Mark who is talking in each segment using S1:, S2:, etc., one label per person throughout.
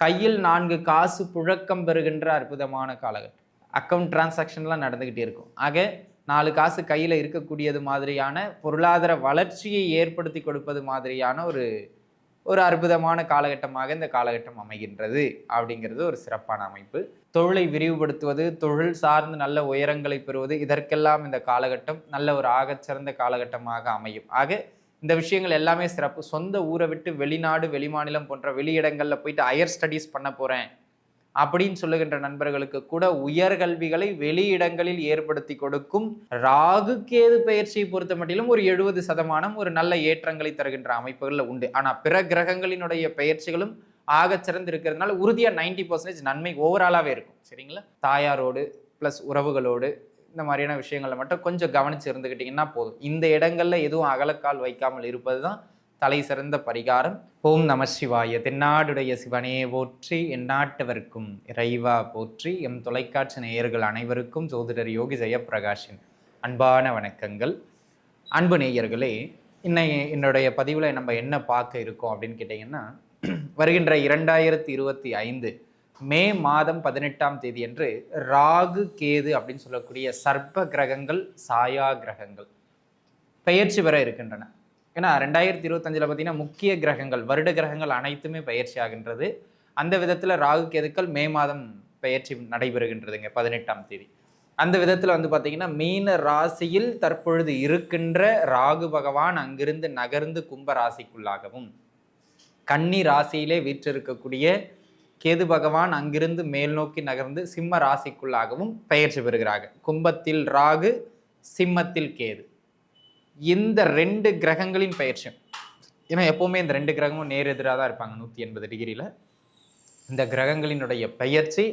S1: கையில் நான்கு காசு புழக்கம் பெறுகின்ற அற்புதமான காலகட்டம். அக்கௌண்ட் டிரான்சாக்ஷன்லாம் நடந்துக்கிட்டே இருக்கும். ஆக நாலு காசு கையில் இருக்கக்கூடியது மாதிரியான பொருளாதார வளர்ச்சியை ஏற்படுத்தி கொடுப்பது மாதிரியான ஒரு ஒரு அற்புதமான காலகட்டமாக இந்த காலகட்டம் அமைகின்றது அப்படிங்கிறது ஒரு சிறப்பான அமைப்பு. தொழிலை விரிவுபடுத்துவது தொழில் சார்ந்து நல்ல உயரங்களை பெறுவது இதற்கெல்லாம் இந்த காலகட்டம் நல்ல ஒரு ஆகச்சிறந்த காலகட்டமாக அமையும். ஆக இந்த விஷயங்கள் எல்லாமே சிறப்பு. சொந்த ஊரை விட்டு வெளிநாடு வெளிமாநிலம் போன்ற வெளியிடங்களில் போயிட்டு ஹையர் ஸ்டடீஸ் பண்ண போகிறேன் அப்படின்னு சொல்லுகின்ற நண்பர்களுக்கு கூட உயர்கல்விகளை வெளியிடங்களில் ஏற்படுத்தி கொடுக்கும் ராகு கேது பயிற்சியை பொறுத்த மட்டிலும் ஒரு எழுபது சதமானம் ஒரு நல்ல ஏற்றங்களை தருகின்ற அமைப்புகளில் உண்டு. ஆனால் பிற கிரகங்களினுடைய பயிற்சிகளும் ஆகச் சிறந்து இருக்கிறதுனால உறுதியாக நைன்டி பர்சன்டேஜ் நன்மை ஓவராலாகவே இருக்கும். சரிங்களா? தாயாரோடு ப்ளஸ் உறவுகளோடு இந்த மாதிரியான விஷயங்களை மட்டும் கொஞ்சம் கவனித்து இருந்துக்கிட்டிங்கன்னா போதும். இந்த இடங்களில் எதுவும் அகலக்கால் வைக்காமல் இருப்பது தான் தலை சிறந்த பரிகாரம். ஓம் நம சிவாய. தென்னாடுடைய சிவனே போற்றி எந்நாட்டவர்க்கும் இறைவா போற்றி எம் தொலைக்காட்சி நேயர்கள் அனைவருக்கும் ஜோதிடர் யோகி ஜெயப்பிரகாஷின் அன்பான வணக்கங்கள். அன்பு நேயர்களே இன்னை என்னுடைய பதிவில் நம்ம என்ன பார்க்க இருக்கோம் அப்படின்னு கேட்டிங்கன்னா வருகின்ற இரண்டாயிரத்தி இருபத்தி ஐந்து மே மாதம் பதினெட்டாம் தேதி அன்று ராகு கேது அப்படின்னு சொல்லக்கூடிய சர்ப்ப கிரகங்கள் சாயா கிரகங்கள் பெயர்ச்சி பெற இருக்கின்றன. ஏன்னா ரெண்டாயிரத்தி இருபத்தஞ்சில் பார்த்தீங்கன்னா முக்கிய கிரகங்கள் வருட கிரகங்கள் அனைத்துமே பயிற்சி ஆகின்றது. அந்த விதத்தில் ராகு கேதுக்கள் மே மாதம் பயிற்சி நடைபெறுகின்றதுங்க பதினெட்டாம் தேதி. அந்த விதத்தில் வந்து பார்த்தீங்கன்னா மீன ராசியில் தற்பொழுது இருக்கின்ற ராகு பகவான் அங்கிருந்து நகர்ந்து கும்ப ராசிக்குள்ளாகவும் கன்னி ராசியிலே வீற்றிருக்கக்கூடிய கேது பகவான் அங்கிருந்து மேல் நோக்கி நகர்ந்து சிம்ம ராசிக்குள்ளாகவும் பெயர்ச்சி பெறுகிறாங்க. கும்பத்தில் ராகு சிம்மத்தில் கேது. இந்த ரெண்டு கிரகங்களின் பயிற்சியும் ஏன்னா எப்போவுமே இந்த ரெண்டு கிரகமும் நேர் எதிராக தான் இருப்பாங்க நூற்றி எண்பது டிகிரியில் இந்த கிரகங்களினுடைய பெயர்ச்சி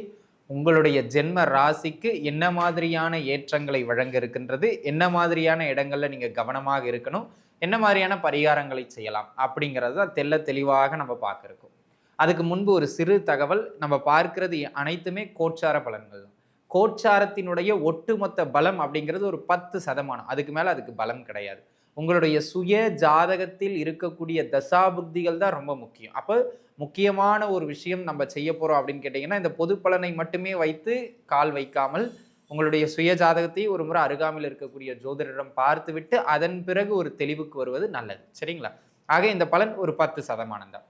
S1: உங்களுடைய ஜென்ம ராசிக்கு என்ன மாதிரியான ஏற்றங்களை வழங்க இருக்கின்றது என்ன மாதிரியான இடங்களில் நீங்கள் கவனமாக இருக்கணும் என்ன மாதிரியான பரிகாரங்களை செய்யலாம் அப்படிங்கிறது தான் தெல்ல தெளிவாக நம்ம பார்க்க இருக்கோம் அதுக்கு முன்பு ஒரு சிறு தகவல் நம்ம பார்க்கிறது அனைத்துமே கோச்சார பலன்கள் தான். கோச்சாரத்தினுடைய ஒட்டுமொத்த பலம் அப்படிங்கிறது ஒரு பத்து சதமானம். அதுக்கு மேலே அதுக்கு பலம் கிடையாது. உங்களுடைய சுய ஜாதகத்தில் இருக்கக்கூடிய தசாபுக்திகள் தான் ரொம்ப முக்கியம். அப்போ முக்கியமான ஒரு விஷயம் நம்ம செய்ய போகிறோம் அப்படின்னு கேட்டிங்கன்னா இந்த பொது பலனை மட்டுமே வைத்து கால் வைக்காமல் உங்களுடைய சுய ஜாதகத்தை ஒரு முறை அருகாமையில் இருக்கக்கூடிய ஜோதிடரிடம் பார்த்துவிட்டு அதன் பிறகு ஒரு தெளிவுக்கு வருவது நல்லது. சரிங்களா? ஆக இந்த பலன் ஒரு பத்து சதமானம் தான்.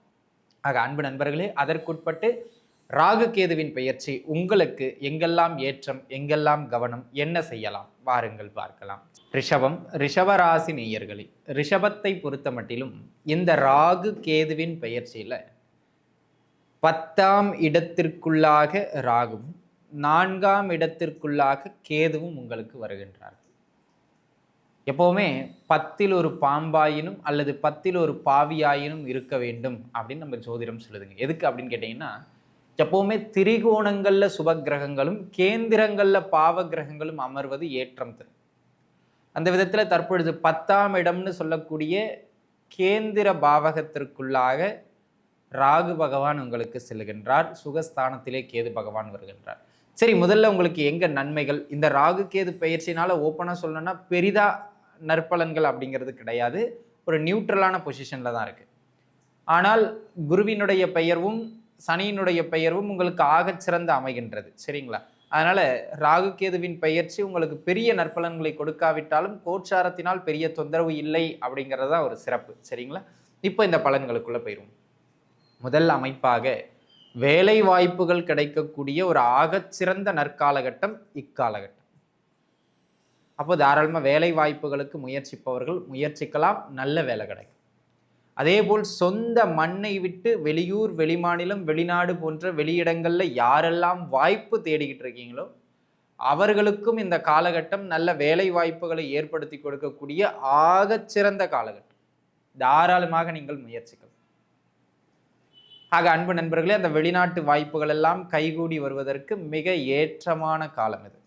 S1: ஆக அன்பு நண்பர்களே அதற்குட்பட்டு ராகு கேதுவின் பெயர்ச்சி உங்களுக்கு எங்கெல்லாம் ஏற்றம் எங்கெல்லாம் கவனம் என்ன செய்யலாம்? வாருங்கள் பார்க்கலாம். ரிஷபம் ரிஷபராசி நேயர்களே ரிஷபத்தை பொறுத்த மட்டிலும் இந்த ராகு கேதுவின் பெயர்ச்சியில் பத்தாம் இடத்திற்குள்ளாக ராகுவும் நான்காம் இடத்திற்குள்ளாக கேதுவும் உங்களுக்கு வருகின்றார்கள். எப்போவுமே பத்தில் ஒரு பாம்பாயினும் அல்லது பத்தில் ஒரு பாவியாயினும் இருக்க வேண்டும் அப்படின்னு நம்ம ஜோதிடம் சொல்லுதுங்க. எதுக்கு அப்படின்னு கேட்டிங்கன்னா எப்போவுமே திரிகோணங்களில் சுப கிரகங்களும் கேந்திரங்களில் பாவ கிரகங்களும் அமர்வது ஏற்றம் தரும். அந்த விதத்தில் தற்பொழுது பத்தாம் இடம்னு சொல்லக்கூடிய கேந்திர பாவகத்திற்குள்ளாக ராகு பகவான் உங்களுக்கு செல்கின்றார். சுகஸ்தானத்திலே கேது பகவான் வருகின்றார். சரி முதல்ல உங்களுக்கு எங்கே நன்மைகள்? இந்த ராகு கேது பயிற்சினால ஓப்பனாக சொல்லணும்னா பெரிதாக நற்பலன்கள் அப்படிங்கிறது கிடையாது. ஒரு நியூட்ரலான பொசிஷனில் தான் இருக்குது ஆனால் குருவினுடைய பெயர்வும் சனியினுடைய பெயர்வும் உங்களுக்கு ஆகச் சிறந்து அமைகின்றது. சரிங்களா? அதனால் ராகு கேதுவின் பெயர்ச்சி உங்களுக்கு பெரிய நற்பலன்களை கொடுக்காவிட்டாலும் கோச்சாரத்தினால் பெரிய தொந்தரவு இல்லை அப்படிங்கிறது தான் ஒரு சிறப்பு. சரிங்களா? இப்போ இந்த பலன்களுக்குள்ளே போயிடும் முதல் அமைப்பாக வேலை வாய்ப்புகள் கிடைக்கக்கூடிய ஒரு ஆகச்சிறந்த நற்காலகட்டம் இக்காலகட்டம். அப்போ தாராளமாக வேலை வாய்ப்புகளுக்கு முயற்சிப்பவர்கள் முயற்சிக்கலாம் நல்ல வேலை கிடைக்கும். அதேபோல் சொந்த மண்ணை விட்டு வெளியூர் வெளிமாநிலம் வெளிநாடு போன்ற வெளியிடங்களில் யாரெல்லாம் வாய்ப்பு தேடிக்கிட்டு இருக்கீங்களோ அவர்களுக்கும் இந்த காலகட்டம் நல்ல வேலை வாய்ப்புகளை ஏற்படுத்தி கொடுக்கக்கூடிய ஆகச்சிறந்த காலகட்டம். தாராளமாக நீங்கள் முயற்சிக்கலாம். ஆக அன்பு நண்பர்களே அந்த வெளிநாட்டு வாய்ப்புகள் எல்லாம் கைகூடி வருவதற்கு மிக ஏற்றமான காலம் இது.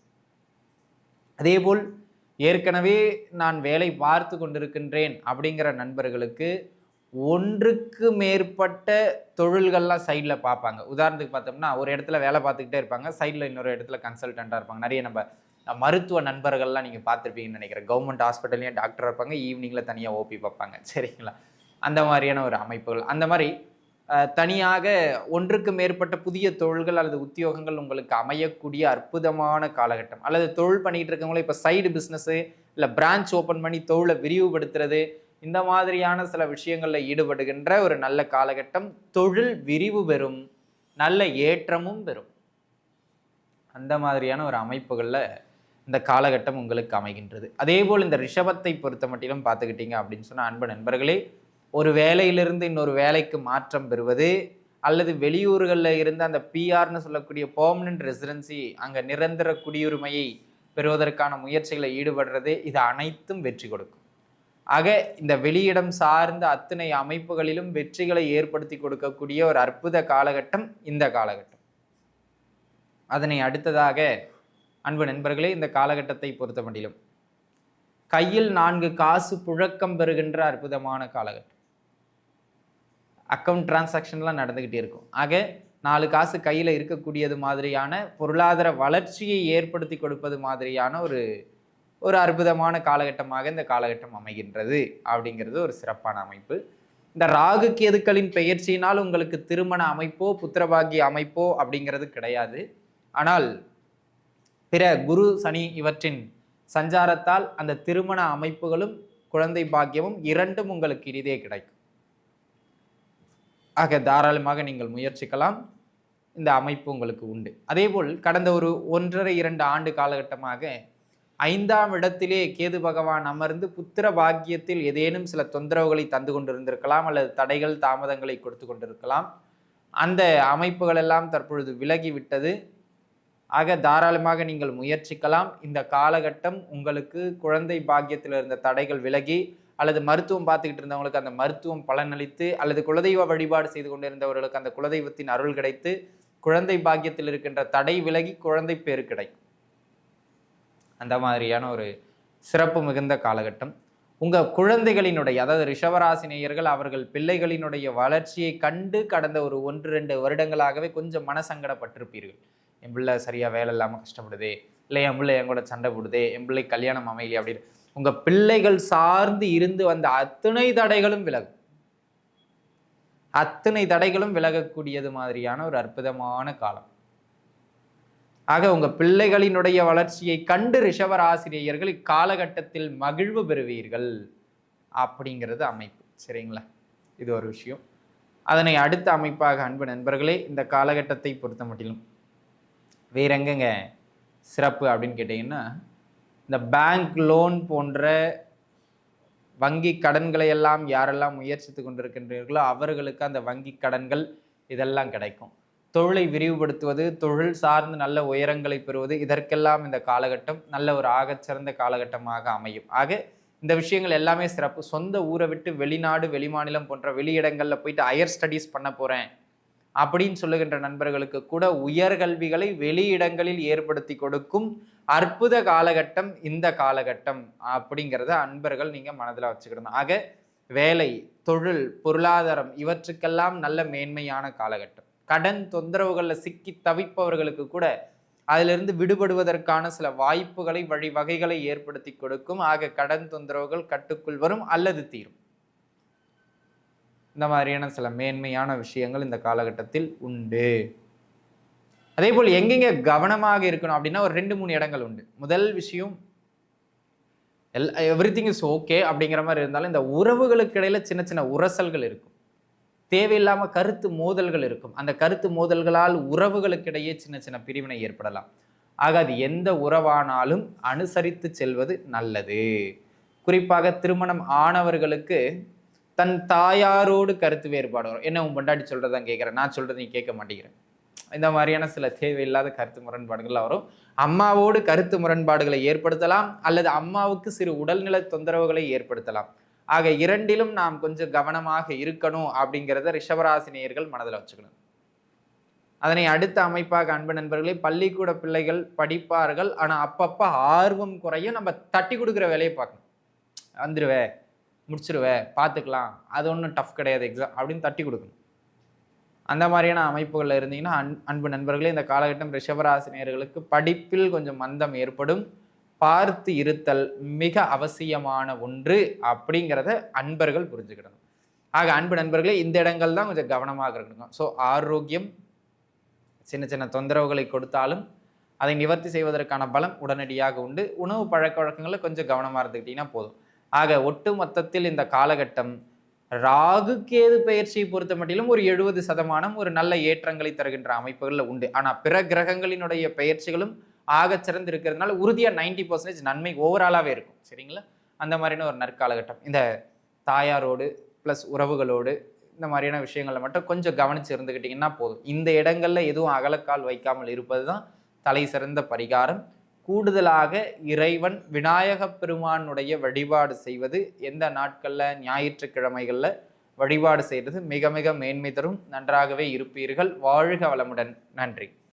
S1: அதேபோல் ஏற்கனவே நான் வேலை பார்த்து கொண்டிருக்கின்றேன் அப்படிங்கிற நண்பர்களுக்கு ஒன்றுக்கு மேற்பட்ட தொழில்கள்லாம் சைடில் பார்ப்பாங்க. உதாரணத்துக்கு பார்த்தோம்னா ஒரு இடத்துல வேலை பார்த்துக்கிட்டே இருப்பாங்க. சைடில் இன்னொரு இடத்துல கன்சல்டண்ட்டாக இருப்பாங்க. நிறைய நம்ம மருத்துவ நண்பர்கள்லாம் நீங்கள் பார்த்துருப்பீங்கன்னு நினைக்கிறேன். கவர்மெண்ட் ஹாஸ்பிட்டல்லையும் டாக்டர் இருப்பாங்க. ஈவினிங்கில் தனியாக ஓபி பார்ப்பாங்க சரிங்களா? அந்த மாதிரியான ஒரு அமைப்புகள். அந்த மாதிரி தனியாக ஒன்றுக்கு மேற்பட்ட புதிய தொழில்கள் அல்லது உத்தியோகங்கள் உங்களுக்கு அமையக்கூடிய அற்புதமான காலகட்டம். அல்லது தொழில் பண்ணிட்டு இருக்கவங்களும் இப்போ சைடு பிஸ்னஸ்ஸு இல்லை பிரான்ச் ஓப்பன் பண்ணி தொழிலை விரிவுபடுத்துறது இந்த மாதிரியான சில விஷயங்களில் ஈடுபடுகின்ற ஒரு நல்ல காலகட்டம். தொழில் விரிவு பெறும் நல்ல ஏற்றமும் பெறும். அந்த மாதிரியான ஒரு அமைப்புகளில் இந்த காலகட்டம் உங்களுக்கு அமைகின்றது. அதே போல் இந்த ரிஷபத்தை பொறுத்த மட்டிலும் பார்த்துக்கிட்டீங்க அப்படின்னு சொன்னால் அன்பு நண்பர்களே ஒரு வேலையிலிருந்து இன்னொரு வேலைக்கு மாற்றம் பெறுவது அல்லது வெளியூர்களில் இருந்து அந்த பிஆர்னு சொல்லக்கூடிய பெர்மனன்ட் ரெசிடென்சி அங்கே நிரந்தர குடியுரிமையை பெறுவதற்கான முயற்சிகளை ஈடுபடுறது இது அனைத்தும் வெற்றி கொடுக்கும். ஆக இந்த வெளியிடம் சார்ந்த அத்தனை அமைப்புகளிலும் வெற்றிகளை ஏற்படுத்தி கொடுக்கக்கூடிய ஒரு அற்புத காலகட்டம் இந்த காலகட்டம். அதனை அடுத்ததாக அன்பு நண்பர்களே இந்த காலகட்டத்தை பொறுத்த மட்டிலும் கையில் நான்கு காசு புழக்கம் பெறுகின்ற அற்புதமான காலகட்டம். அக்கவுண்ட் டிரான்சாக்ஷன்லாம் நடந்துக்கிட்டே இருக்கும். ஆக நாலு காசு கையில் இருக்கக்கூடியது மாதிரியான பொருளாதார வளர்ச்சியை ஏற்படுத்தி கொடுப்பது மாதிரியான ஒரு ஒரு அற்புதமான காலகட்டமாக இந்த காலகட்டம் அமைகின்றது அப்படிங்கிறது ஒரு சிறப்பான அமைப்பு. இந்த ராகு கேதுக்களின் பெயர்ச்சியினால் உங்களுக்கு திருமண அமைப்போ புத்திரபாகிய அமைப்போ அப்படிங்கிறது கிடையாது. ஆனால் பிற குரு சனி இவற்றின் சஞ்சாரத்தால் அந்த திருமண அமைப்புகளும் குழந்தை பாக்கியமும் இரண்டும் உங்களுக்கு இனிதே கிடைக்கும். ஆக தாராளமாக நீங்கள் முயற்சிக்கலாம். இந்த அமைப்பு உங்களுக்கு உண்டு. அதேபோல் கடந்த ஒரு ஒன்றரை இரண்டு ஆண்டு காலகட்டமாக ஐந்தாம் இடத்திலே கேது பகவான் அமர்ந்து புத்திர பாக்கியத்தில் ஏதேனும் சில தொந்தரவுகளை தந்து கொண்டிருந்திருக்கலாம் அல்லது தடைகள் தாமதங்களை கொடுத்து கொண்டிருக்கலாம். அந்த அமைப்புகள் எல்லாம் தற்பொழுது விலகி விட்டது. ஆக தாராளமாக நீங்கள் முயற்சிக்கலாம். இந்த காலகட்டம் உங்களுக்கு குழந்தை பாக்கியத்தில் இருந்த தடைகள் விலகி அல்லது மருத்துவம் பார்த்துக்கிட்டு இருந்தவங்களுக்கு அந்த மருத்துவம் பலனளித்து அல்லது குலதெய்வ வழிபாடு செய்து கொண்டிருந்தவர்களுக்கு அந்த குலதெய்வத்தின் அருள் கிடைத்து குழந்தை பாக்கியத்தில் இருக்கின்ற தடை விலகி குழந்தை பேரு கிடைக்கும் அந்த மாதிரியான ஒரு சிறப்பு மிகுந்த காலகட்டம். உங்கள் குழந்தைகளினுடைய அதாவது ரிஷவராசினியர்கள் அவர்கள் பிள்ளைகளினுடைய வளர்ச்சியை கண்டு கடந்த ஒரு ஒன்று ரெண்டு வருடங்களாகவே கொஞ்சம் மனசங்கடப்பட்டிருப்பீர்கள். என் பிள்ளை சரியாக வேலை இல்லாமல் கஷ்டப்படுதே இல்லை என் பிள்ளை என் கூட சண்டை போடுதே என் பிள்ளை கல்யாணம் அமையலையே அப்படின்னு. உங்க பிள்ளைகள் சார்ந்து இருந்து வந்த அத்தனை தடைகளும் விலகும் அத்தனை தடைகளும் விலகக்கூடியது மாதிரியான ஒரு அற்புதமான காலம். ஆக உங்க பிள்ளைகளினுடைய வளர்ச்சியை கண்டு ரிஷவர் ஆசிரியர்கள் இக்காலகட்டத்தில் மகிழ்வு பெறுவீர்கள் அப்படிங்கிறது அமைப்பு. சரிங்களா? இது ஒரு விஷயம். அதனை அடுத்த அமைப்பாக அன்பு நண்பர்களே இந்த காலகட்டத்தை பொறுத்த மட்டிலும் வேற சிறப்பு அப்படின்னு கேட்டிங்கன்னா இந்த பேங்க் லோன் போன்ற வங்கி கடன்களை எல்லாம் யாரெல்லாம் முயற்சித்து கொண்டிருக்கின்றீர்களோ அவர்களுக்கு அந்த வங்கி கடன்கள் இதெல்லாம் கிடைக்கும். தொழிலை விரிவுபடுத்துவது தொழில் சார்ந்து நல்ல உயரங்களை பெறுவது இதற்கெல்லாம் இந்த காலகட்டம் நல்ல ஒரு ஆகச்சிறந்த காலகட்டமாக அமையும். ஆக இந்த விஷயங்கள் எல்லாமே சிறப்பு. சொந்த ஊரை விட்டு வெளிநாடு வெளிமாநிலம் போன்ற வெளியிடங்களில் போயிட்டு ஹையர் ஸ்டடீஸ் பண்ண போகிறேன் அப்படின்னு சொல்லுகின்ற நண்பர்களுக்கு கூட உயர்கல்விகளை வெளியிடங்களில் ஏற்படுத்தி கொடுக்கும் அற்புத காலகட்டம் இந்த காலகட்டம் அப்படிங்கிறத அன்பர்கள் நீங்கள் மனதில் வச்சுக்கிடணும். ஆக வேலை தொழில் பொருளாதாரம் இவற்றுக்கெல்லாம் நல்ல மேன்மையான காலகட்டம். கடன் தொந்தரவுகளில் சிக்கி தவிப்பவர்களுக்கு கூட அதிலிருந்து விடுபடுவதற்கான சில வாய்ப்புகளை வழிவகைகளை ஏற்படுத்தி கொடுக்கும். ஆக கடன் தொந்தரவுகள் கட்டுக்குள் வரும் அல்லது தீரும். இந்த மாதிரியான சில மேன்மையான விஷயங்கள் இந்த காலகட்டத்தில் உண்டு. அதே போல் எங்கெங்க கவனமாக இருக்கணும் அப்படின்னா ஒரு ரெண்டு மூணு இடங்கள் உண்டு. முதல் விஷயம் எல் எவ்ரி திங் இஸ் ஓகே அப்படிங்கிற மாதிரி இருந்தாலும் இந்த உறவுகளுக்கு இடையில சின்ன சின்ன உரசல்கள் இருக்கும். தேவையில்லாமல் கருத்து மோதல்கள் இருக்கும். அந்த கருத்து மோதல்களால் உறவுகளுக்கிடையே சின்ன சின்ன பிரிவினை ஏற்படலாம். ஆக அது எந்த உறவானாலும் அனுசரித்து செல்வது நல்லது. குறிப்பாக திருமணம் ஆனவர்களுக்கு தன் தாயாரோடு கருத்து வேறுபாடு வரும். என்ன உன் பொண்டாட்டி சொல்றதான் கேட்குறேன். நான் சொல்கிறது நீ கேட்க மாட்டேங்கிறேன் இந்த மாதிரியான சில தேவையில்லாத கருத்து முரண்பாடுகள் வரும். அம்மாவோடு கருத்து முரண்பாடுகளை ஏற்படுத்தலாம் அல்லது அம்மாவுக்கு சிறு உடல்நல தொந்தரவுகளை ஏற்படுத்தலாம். ஆக இரண்டிலும் நாம் கொஞ்சம் கவனமாக இருக்கணும் அப்படிங்கிறத ரிஷபராசினியர்கள் மனதில் வச்சுக்கணும். அதனை அடுத்த அமைப்பாக அன்பு நண்பர்களே பள்ளிக்கூட பிள்ளைகள் படிப்பார்கள். ஆனால் அப்பப்போ ஆர்வம் குறையும் நம்ம தட்டி கொடுக்குற வேலையை பார்க்கணும். வந்துடுவேன் முடிச்சிருவே பார்த்துக்கலாம். அது ஒன்றும் டஃப் கிடையாது எக்ஸாம் அப்படின்னு தட்டி கொடுக்கணும். அந்த மாதிரியான அமைப்புகளில் இருந்தீங்கன்னா அன் அன்பு நண்பர்களே இந்த காலகட்டம் ரிஷபராசினியர்களுக்கு படிப்பில் கொஞ்சம் மந்தம் ஏற்படும். பார்த்து இருத்தல் மிக அவசியமான ஒன்று அப்படிங்கிறத அன்பர்கள் புரிஞ்சுக்கிடணும். ஆக அன்பு நண்பர்களே இந்த இடங்கள் தான் கொஞ்சம் கவனமாக இருக்கணும் ஸோ ஆரோக்கியம் சின்ன சின்ன தொந்தரவுகளை கொடுத்தாலும் அதை நிவர்த்தி செய்வதற்கான பலம் உடனடியாக உண்டு. உணவு பழக்க வழக்கங்களில் கொஞ்சம் கவனமாக இருந்துக்கிட்டிங்கன்னா போதும். ஆக ஒட்டு மொத்தத்தில் இந்த காலகட்டம் ராகு கேது பயிற்சியை பொறுத்த மட்டிலும் ஒரு எழுபது சதமானம் ஒரு நல்ல ஏற்றங்களை தருகின்ற அமைப்புகளில் உண்டு. ஆனால் பிற கிரகங்களினுடைய பயிற்சிகளும் ஆகச் சிறந்து இருக்கிறதுனால உறுதியாக நைன்டி பர்சன்டேஜ் நன்மை ஓவராலாகவே இருக்கும். சரிங்களா? அந்த மாதிரியான ஒரு நற்காலகட்டம். இந்த தாயாரோடு ப்ளஸ் உறவுகளோடு இந்த மாதிரியான விஷயங்களில் மட்டும் கொஞ்சம் கவனித்து இருந்துக்கிட்டிங்கன்னா போதும். இந்த இடங்களில் எதுவும் அகலக்கால் வைக்காமல் இருப்பது தான் தலை சிறந்த பரிகாரம். கூடுதலாக இறைவன் விநாயக பெருமானுடைய வழிபாடு செய்வது எந்த நாட்களில்? ஞாயிற்றுக்கிழமைகளில் வழிபாடு செய்கிறது மிக மிக மேன்மை தரும். நன்றாகவே இருப்பீர்கள். வாழ்க வளமுடன். நன்றி.